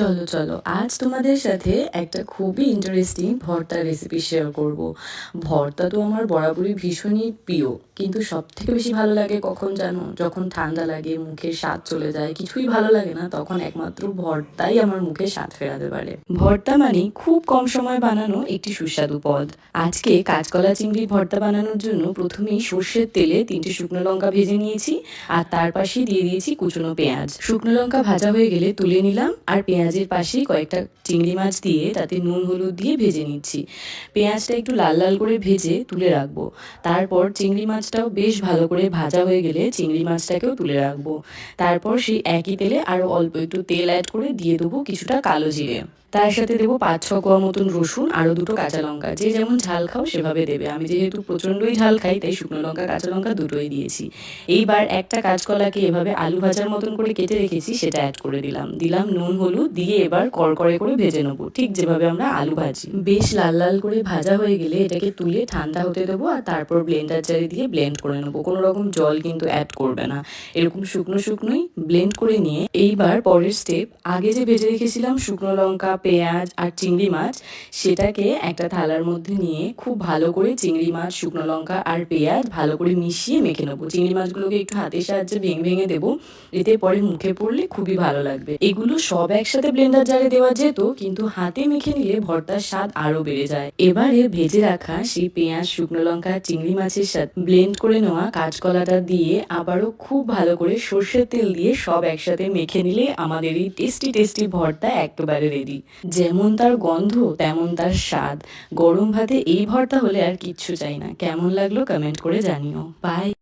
চলো চলো, আজ তোমাদের সাথে একটা খুবই ইন্টারেস্টিং ভর্তা রেসিপি শেয়ার করব। ভর্তা তো আমার বরাবরই ভীষণই প্রিয়, কিন্তু সব থেকে বেশি ভালো লাগে কখন জানো? যখন ঠান্ডা লাগে মুখে স্বাদ চলে যায়, কিছুই ভালো লাগে না, তখন একমাত্র ভর্তাই আমার মুখে স্বাদ ফেরাতে পারে। ভর্তা মানে খুব কম সময় বানানো একটি সুস্বাদু পদ। আজকে কাঁচকলা চিংড়ির ভর্তা বানানোর জন্য প্রথমেই সর্ষের তেলে তিনটে শুকনো লঙ্কা ভেজে নিয়েছি, আর তার পাশেই দিয়ে দিয়েছি কুচনো পেঁয়াজ। শুকনো লঙ্কা ভাজা হয়ে গেলে তুলে নিলাম, আর পেঁয়াজের পাশে কয়েকটা চিংড়ি মাছ দিয়ে তাতে নুন, হলুদ দিয়ে ভেজে নিচ্ছি। পেঁয়াজটা একটু লাল লাল করে ভেজে তুলে রাখব। তারপর চিংড়ি মাছটাও বেশ ভালো করে ভাজা হয়ে গেলে চিংড়ি মাছটাকেও তুলে রাখব। তারপর সেই একই তেলে আরও অল্প একটু তেল অ্যাড করে দিয়ে দেবো কিছুটা কালো জিরে। তার সাথে দেবো পাঁচ ছ কোয়া মতন রসুন আরও দুটো কাঁচা লঙ্কা। যে যেমন ঝাল খাও সেভাবে দেবে। আমি যেহেতু প্রচণ্ডই ঝাল খাই, তাই শুকনো লঙ্কা, কাঁচা লঙ্কা দুটোই দিয়েছি। এইবার একটা কাঁচকলাকে এভাবে আলু ভাজার মতন করে কেটে রেখেছি, সেটা অ্যাড করে দিলাম। দিলাম নুন, হলুদ দিয়ে এবার কড়কড়ে করে ভেজে নেব। ঠিক যেভাবে আমরা আলু ভাজি। বেশ লাল লাল করে ভাজা হয়ে গেলে এটাকে তুলে ঠান্ডা হতে দেবো আর তারপর ব্লেন্ডার জারি দিয়ে ব্লেন্ড করে নেব। কোনো রকম জল কিন্তু অ্যাড করবে না। এরকম শুকনো শুকনোই ব্লেন্ড করে নিয়ে এইবার পরের স্টেপ আগে যে ভেজে রেখেছিলাম শুকনো লঙ্কা পেঁয়াজ আর চিংড়ি মাছ, সেটাকে একটা থালার মধ্যে নিয়ে খুব ভালো করে চিংড়ি মাছ, শুকনো লঙ্কা আর পেঁয়াজ ভালো করে মিশিয়ে মেখে নেব। চিংড়ি মাছগুলোকে একটু হাতের সাহায্যে ভেঙে ভেঙে দেবো, এতে পরে মুখে পড়লে খুবই ভালো লাগবে। এগুলো সব একসাথে ব্লেন্ডার জারে দেওয়া যেত, কিন্তু হাতে মেখে নিলে ভর্তার স্বাদ আরও বেড়ে যায়। এবারে ভেজে রাখা সেই পেঁয়াজ, শুকনো লঙ্কা চিংড়ি মাছের সাথে ব্লেন্ড করে নেওয়া কাঁচকলাটা দিয়ে আবারও খুব ভালো করে সর্ষের তেল দিয়ে সব একসাথে মেখে নিলে আমাদের এই টেস্টি টেস্টি ভর্তা একেবারে রেডি যেমন তার গন্ধ, তেমন তার স্বাদ। গরম ভাতে এই ভর্তা হলে আর কিচ্ছু চাই না। কেমন লাগল কমেন্ট করে জানিও। বাই